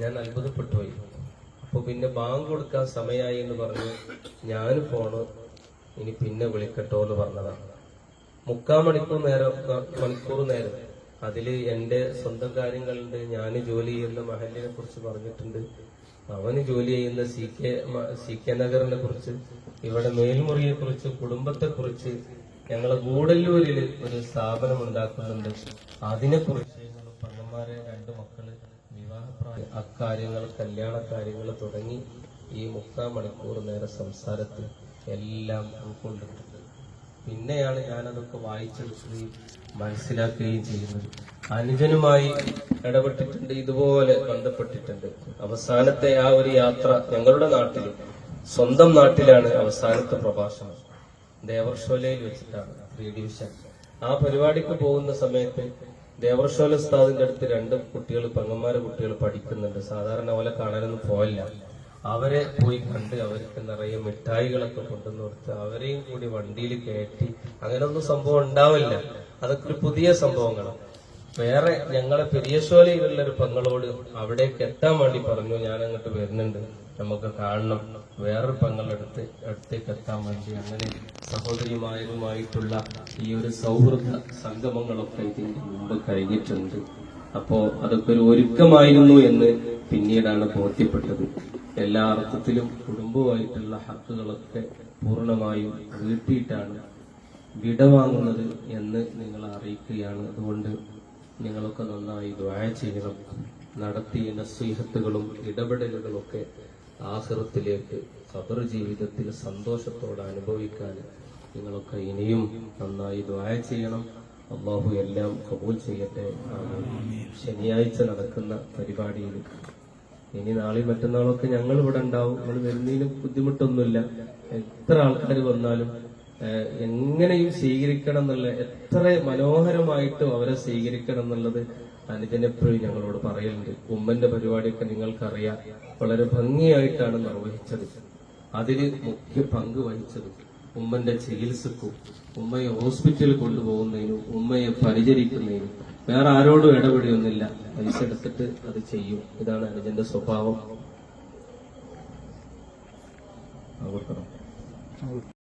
ഞാൻ അത്ഭുതപ്പെട്ടു പോയി. അപ്പൊ പിന്നെ ബാങ്ക് കൊടുക്കാൻ സമയമായി എന്ന് പറഞ്ഞ് ഞാൻ ഫോണ് ഇനി പിന്നെ വിളിക്കട്ടോ എന്ന് പറഞ്ഞതാണ് മുക്കാൽ മണിക്കൂർ നേരം മണിക്കൂർ നേരം അതിൽ എന്റെ സ്വന്തം കാര്യങ്ങളുണ്ട് ഞാൻ ജോലി ചെയ്യുന്ന മഹലിനെ കുറിച്ച് പറഞ്ഞിട്ടുണ്ട്. അവന് ജോലി ചെയ്യുന്ന സി കെ സി കെ നഗറിനെ കുറിച്ച് ഇവിടെ മേൽമുറിയെ കുറിച്ച് കുടുംബത്തെ കുറിച്ച് ഞങ്ങളെ ഗൂഡല്ലൂരിൽ ഒരു സ്ഥാപനം ഉണ്ടാക്കുന്നുണ്ട്. അതിനെ കുറിച്ച് ഞങ്ങൾ പെണ്ണന്മാരെ രണ്ട് മക്കൾ അക്കാര്യങ്ങൾ കല്യാണ കാര്യങ്ങൾ തുടങ്ങി ഈ മുക്കാൽ മണിക്കൂർ നേരെ സംസാരത്തിൽ എല്ലാം ഉൾക്കൊണ്ടിട്ടുണ്ട്. പിന്നെയാണ് ഞാനതൊക്കെ വായിച്ചെടുക്കുകയും മനസ്സിലാക്കുകയും ചെയ്യുന്നത്. അനുജനുമായി ഇടപെട്ടിട്ടുണ്ട് ഇതുപോലെ ബന്ധപ്പെട്ടിട്ടുണ്ട്. അവസാനത്തെ ആ ഒരു യാത്ര ഞങ്ങളുടെ നാട്ടിൽ സ്വന്തം നാട്ടിലാണ് അവസാനത്തെ പ്രഭാഷണം. ദേവർഷോലയിൽ വെച്ചിട്ടാണ് ത്രീ ഡിവിഷൻ. ആ പരിപാടിക്ക് പോകുന്ന സമയത്ത് ദേവർഷോല ഉസ്താദിന്റെ അടുത്ത് രണ്ട് കുട്ടികൾ പെങ്ങന്മാരെ കുട്ടികൾ പഠിക്കുന്നുണ്ട്. സാധാരണ പോലെ കാണാനൊന്നും പോയില്ല. അവരെ പോയി കണ്ട് അവർക്ക് നിറയെ മിഠായികളൊക്കെ കൊണ്ടുവന്ന് കൊടുത്ത് അവരെയും കൂടി വണ്ടിയിൽ കയറ്റി. അങ്ങനെയൊന്നും സംഭവം ഉണ്ടാവില്ല. അതൊക്കെ ഒരു പുതിയ സംഭവങ്ങളാണ്. വേറെ ഞങ്ങളെ പെരിയശോലയിലുള്ള ഒരു പെങ്ങളോട് അവിടേക്ക് എത്താൻ വേണ്ടി പറഞ്ഞു. ഞാൻ അങ്ങോട്ട് വരുന്നുണ്ട്. നമുക്ക് കാണണം. വേറൊരു പെങ്ങളെടുത്ത് അടുത്തേക്ക് എത്താൻ വേണ്ടി അങ്ങനെ സഹോദരിമാരുമായിട്ടുള്ള ഈ ഒരു സൗഹൃദ സംഗമങ്ങളൊക്കെ ഇതിന്റെ മുമ്പ് കഴിഞ്ഞിട്ടുണ്ട്. അപ്പോ അതൊക്കെ ഒരു ഒരുക്കമായിരുന്നു എന്ന് പിന്നീടാണ് ബോധ്യപ്പെട്ടത്. എല്ലാ അർത്ഥത്തിലും കുടുംബവുമായിട്ടുള്ള ഹക്കുകളൊക്കെ പൂർണമായും വീട്ടിയിട്ടാണ് വിടവാങ്ങുന്നത് എന്ന് നിങ്ങൾ അറിയിക്കുകയാണ്. അതുകൊണ്ട് നിങ്ങളൊക്കെ നന്നായി ദ്വായ ചെയ്യണം. നടത്തിയ നസ്വീഹത്തുകളും ഇടപെടലുകളൊക്കെ ആഹൃത്തിലേക്ക് ഖബർ ജീവിതത്തിൽ സന്തോഷത്തോടെ അനുഭവിക്കാൻ നിങ്ങളൊക്കെ ഇനിയും നന്നായി ദ്വായ ചെയ്യണം. അള്ളാഹു എല്ലാം കബൂൽ ചെയ്യട്ടെ. ശനിയാഴ്ച നടക്കുന്ന പരിപാടിയിൽ ഇനി നാളെ മറ്റന്നാളൊക്കെ ഞങ്ങൾ ഇവിടെ ഉണ്ടാവും. നമ്മൾ വരുന്നതിനും ബുദ്ധിമുട്ടൊന്നുമില്ല. എത്ര ആൾക്കാർ വന്നാലും എങ്ങനെയും സ്വീകരിക്കണം എന്നുള്ള എത്ര മനോഹരമായിട്ടും അവരെ സ്വീകരിക്കണം എന്നുള്ളത് അനുജനെപ്പോഴും ഞങ്ങളോട് പറയലുണ്ട്. ഉമ്മന്റെ പരിപാടിയൊക്കെ നിങ്ങൾക്കറിയാം. വളരെ ഭംഗിയായിട്ടാണ് നിർവഹിച്ചത്. അതിന് മുഖ്യ പങ്ക് വഹിച്ചത് ഉമ്മന്റെ ചികിത്സക്കും ഉമ്മയെ ഹോസ്പിറ്റലിൽ കൊണ്ടുപോകുന്നതിനും ഉമ്മയെ പരിചരിക്കുന്നതിനും. വേറെ ആരോടും ഇടപെടിയൊന്നുമില്ല. പൈസ എടുത്തിട്ട് അത് ചെയ്യും. ഇതാണ് അനുജന്റെ സ്വഭാവം.